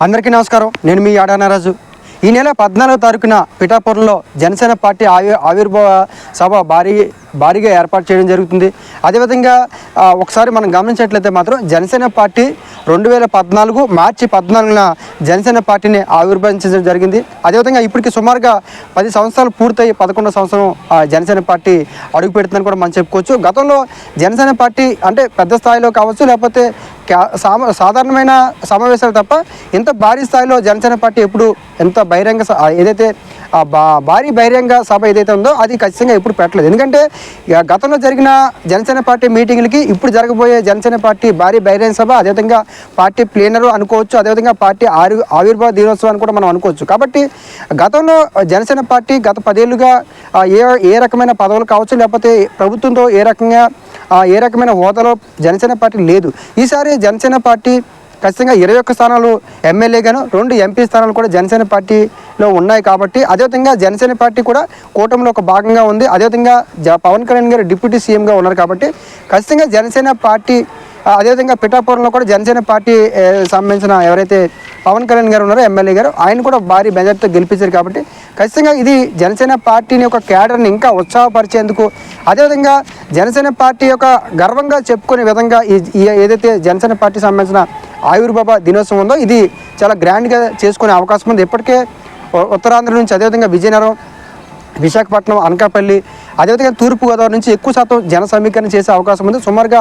అందరికీ నమస్కారం. నేను మీ ఆడానారాజు ఈ నెల పద్నాలుగో తారీఖున పిఠాపురంలో జనసేన పార్టీ ఆవి ఆవిర్భావ సభ భారీ భారీగా ఏర్పాటు చేయడం జరుగుతుంది. అదేవిధంగా ఒకసారి మనం గమనించినట్లయితే మాత్రం జనసేన పార్టీ రెండు వేల పద్నాలుగు మార్చి పద్నాలుగున జనసేన పార్టీని ఆవిర్భవించడం జరిగింది. అదేవిధంగా ఇప్పటికి సుమారుగా పది సంవత్సరాలు పూర్తయి పదకొండో సంవత్సరం ఆ, జనసేన పార్టీ అడుగు పెడుతుందని కూడా మనం చెప్పుకోవచ్చు. గతంలో జనసేన పార్టీ అంటే పెద్ద స్థాయిలో కావచ్చు లేకపోతే సామ సాధారణమైన సమావేశాలు తప్ప ఇంత భారీ స్థాయిలో జనసేన పార్టీ ఎప్పుడు ఎంత బహిరంగ ఏదైతే ఆ బా భారీ బహిరంగ సభ ఏదైతే ఉందో అది ఖచ్చితంగా ఎప్పుడు పెట్టలేదు. ఎందుకంటే గతంలో జరిగిన జనసేన పార్టీ మీటింగ్లకి ఇప్పుడు జరగబోయే జనసేన పార్టీ భారీ బహిరంగ సభ అదేవిధంగా పార్టీ ప్లేనరు అనుకోవచ్చు అదేవిధంగా పార్టీ ఆరు ఆవిర్భావ దినోత్సవం కూడా మనం అనుకోవచ్చు. కాబట్టి గతంలో జనసేన పార్టీ గత పదేళ్ళుగా ఏ ఏ రకమైన పదవులు కావచ్చు లేకపోతే ప్రభుత్వంతో ఏ రకంగా ఏ రకమైన హోదాలో జనసేన పార్టీ లేదు. ఈసారి జనసేన పార్టీ ఖచ్చితంగా ఇరవై ఒక్క స్థానాలు ఎమ్మెల్యేగాను రెండు ఎంపీ స్థానాలు కూడా జనసేన పార్టీలో ఉన్నాయి కాబట్టి అదేవిధంగా జనసేన పార్టీ కూడా కూటమిలో ఒక భాగంగా ఉంది. అదేవిధంగా జ పవన్ కళ్యాణ్ గారు డిప్యూటీ సీఎంగా ఉన్నారు కాబట్టి ఖచ్చితంగా జనసేన పార్టీ అదేవిధంగా పిఠాపురంలో కూడా జనసేన పార్టీ సంబంధించిన ఎవరైతే పవన్ కళ్యాణ్ గారు ఉన్నారో ఎమ్మెల్యే గారు ఆయన కూడా భారీ మెజార్టీతో గెలిపించారు కాబట్టి ఖచ్చితంగా ఇది జనసేన పార్టీని యొక్క క్యాడర్ని ఇంకా ఉత్సాహపరిచేందుకు అదేవిధంగా జనసేన పార్టీ యొక్క గర్వంగా చెప్పుకునే విధంగా ఈ ఏదైతే జనసేన పార్టీ సంబంధించిన ఆవిర్భావ దినోత్సవం ఉందో ఇది చాలా గ్రాండ్గా చేసుకునే అవకాశం ఉంది. ఇప్పటికే ఉత్తరాంధ్ర నుంచి అదేవిధంగా విజయనగరం విశాఖపట్నం అనకాపల్లి అదేవిధంగా తూర్పుగోదావరి నుంచి ఎక్కువ శాతం జన సమీకరణ చేసే అవకాశం ఉంది. సుమారుగా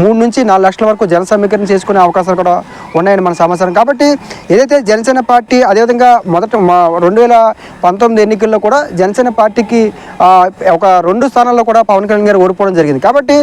మూడు నుంచి నాలుగు లక్షల వరకు జన సమీకరణ చేసుకునే అవకాశాలు కూడా ఉన్నాయని మన సమాచారం. కాబట్టి ఏదైతే జనసేన పార్టీ అదేవిధంగా మొదట మా రెండు వేల పంతొమ్మిది ఎన్నికల్లో కూడా జనసేన పార్టీకి ఒక రెండు స్థానాల్లో కూడా పవన్ కళ్యాణ్ గారు ఓడిపోవడం జరిగింది. కాబట్టి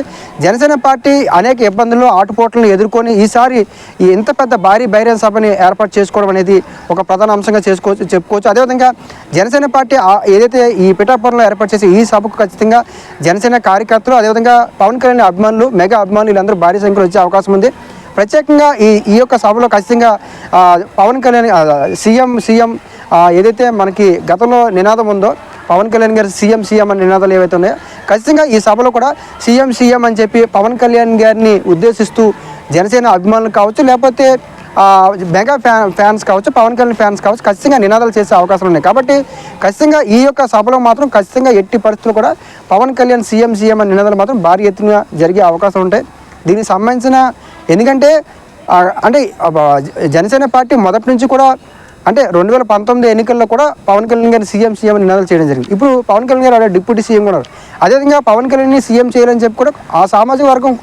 జనసేన పార్టీ అనేక ఇబ్బందులు ఆటుపోట్లను ఎదుర్కొని ఈసారి ఈ ఇంత పెద్ద భారీ బహిరంగ సభని ఏర్పాటు చేసుకోవడం అనేది ఒక ప్రధాన అంశంగా చేసుకోవచ్చు చెప్పుకోవచ్చు. అదేవిధంగా జనసేన పార్టీ ఏదైతే ఈ పిఠాపురంలో ఏర్పాటు చేసి ఈ సభకు ఖచ్చితంగా జనసేన కార్యకర్తలు అదేవిధంగా పవన్ కళ్యాణ్ అభిమానులు మెగా అభిమానులు వీళ్ళందరూ భారీ సంఖ్యలో వచ్చే అవకాశం ఉంది. ప్రత్యేకంగా ఈ ఈ యొక్క సభలో ఖచ్చితంగా పవన్ కళ్యాణ్ సీఎం సీఎం ఏదైతే మనకి గతంలో నినాదం ఉందో పవన్ కళ్యాణ్ గారి సీఎం సీఎం అనే నినాదాలు ఏవైతే ఉన్నాయో ఖచ్చితంగా ఈ సభలో కూడా సీఎం సీఎం అని చెప్పి పవన్ కళ్యాణ్ గారిని ఉద్దేశిస్తూ జనసేన అభిమానులు కావచ్చు లేకపోతే మెగా ఫ్యాన్ ఫ్యాన్స్ కావచ్చు పవన్ కళ్యాణ్ ఫ్యాన్స్ కావచ్చు ఖచ్చితంగా నినాదాలు చేసే అవకాశాలు ఉన్నాయి. కాబట్టి ఖచ్చితంగా ఈ యొక్క సభలో మాత్రం ఖచ్చితంగా ఎట్టి పరిస్థితులు కూడా పవన్ కళ్యాణ్ సీఎం సీఎం అనే నినాదాలు మాత్రం భారీ ఎత్తున జరిగే అవకాశం ఉంటాయి. దీనికి సంబంధించిన ఎందుకంటే అంటే జనసేన పార్టీ మొదటి నుంచి కూడా అంటే రెండు వేల పంతొమ్మిది ఎన్నికల్లో కూడా పవన్ కళ్యాణ్ గారిని సీఎం సీఎం నినాదాలు చేయడం జరిగింది. ఇప్పుడు పవన్ కళ్యాణ్ గారు డిప్యూటీ సీఎం కూడా అదేవిధంగా పవన్ కళ్యాణ్ని సీఎం చేయాలని చెప్పి కూడా ఆ సామాజిక వర్గం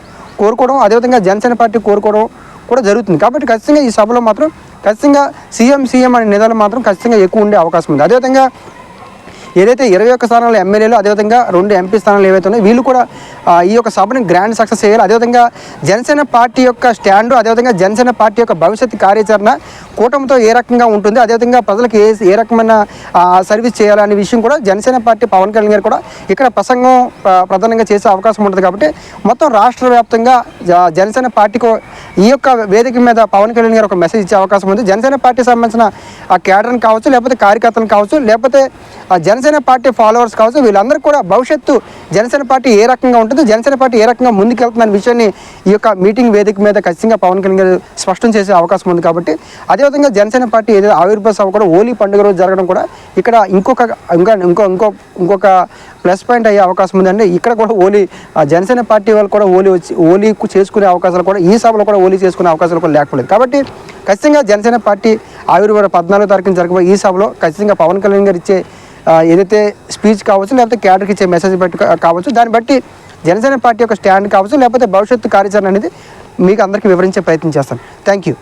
కోరుకోవడం అదేవిధంగా జనసేన పార్టీ కోరుకోవడం కూడా జరుగుతుంది. కాబట్టి ఖచ్చితంగా ఈ సభలో మాత్రం ఖచ్చితంగా సీఎం సీఎం అనే నినాదాలు మాత్రం ఖచ్చితంగా ఎక్కువ ఉండే అవకాశం ఉంది. అదేవిధంగా ఏదైతే ఇరవై ఒక్క స్థానాలు ఎమ్మెల్యేలు అదేవిధంగా రెండు ఎంపీ స్థానాలు ఏవైతే ఉన్నాయో వీళ్ళు కూడా ఈ యొక్క సభను గ్రాండ్ సక్సెస్ చేయాలి. అదేవిధంగా జనసేన పార్టీ యొక్క స్టాండు అదేవిధంగా జనసేన పార్టీ యొక్క భవిష్యత్తు కార్యాచరణ కూటమితో ఏ రకంగా ఉంటుంది అదేవిధంగా ప్రజలకు ఏ ఏ రకమైన సర్వీస్ చేయాలనే విషయం కూడా జనసేన పార్టీ పవన్ కళ్యాణ్ గారు కూడా ఇక్కడ ప్రసంగం ప్రధానంగా చేసే అవకాశం ఉంటుంది కాబట్టి మొత్తం రాష్ట్ర వ్యాప్తంగా జనసేన పార్టీకి ఈ యొక్క వేదిక మీద పవన్ కళ్యాణ్ గారు ఒక మెసేజ్ ఇచ్చే అవకాశం ఉంది. జనసేన పార్టీ సంబంధించిన ఆ క్యాడర్ని కావచ్చు లేకపోతే కార్యకర్తలను కావచ్చు లేకపోతే ఆ జనసేన పార్టీ ఫాలోవర్స్ కావచ్చు వీళ్ళందరూ కూడా భవిష్యత్తు జనసేన పార్టీ ఏ రకంగా ఉంటుందో జనసేన పార్టీ ఏ రకంగా ముందుకెళ్తుందనే విషయాన్ని ఈ యొక్క మీటింగ్ వేదిక మీద ఖచ్చితంగా పవన్ కళ్యాణ్ గారు స్పష్టం చేసే అవకాశం ఉంది కాబట్టి అదేవిధంగా జనసేన పార్టీ ఏదైతే ఆవిర్భావ సభ కూడా హోలీ పండుగ రోజు జరగడం కూడా ఇక్కడ ఇంకొక ఇంకా ఇంకో ఇంకో ఇంకొక ప్లస్ పాయింట్ అయ్యే అవకాశం ఉందండి. ఇక్కడ కూడా హోలీ ఆ జనసేన పార్టీ వాళ్ళు కూడా హోలీ వచ్చి ఓలీ చేసుకునే అవకాశాలు కూడా ఈ సభలో కూడా హోలీ చేసుకునే అవకాశాలు కూడా లేకపోలేదు. కాబట్టి ఖచ్చితంగా జనసేన పార్టీ ఆవిర్భావ పద్నాలుగో తారీఖున జరగబోయే ఈ సభలో ఖచ్చితంగా పవన్ కళ్యాణ్ గారు ఇచ్చే ఏదైతే స్పీచ్ కావచ్చు లేకపోతే క్యాడర్కి ఇచ్చే మెసేజ్ బట్టి కావచ్చు దాన్ని బట్టి జనసేన పార్టీ యొక్క స్టాండ్ కావచ్చు లేకపోతే భవిష్యత్తు కార్యాచరణ అనేది మీకు అందరికీ వివరించే ప్రయత్నం చేస్తాను. Thank you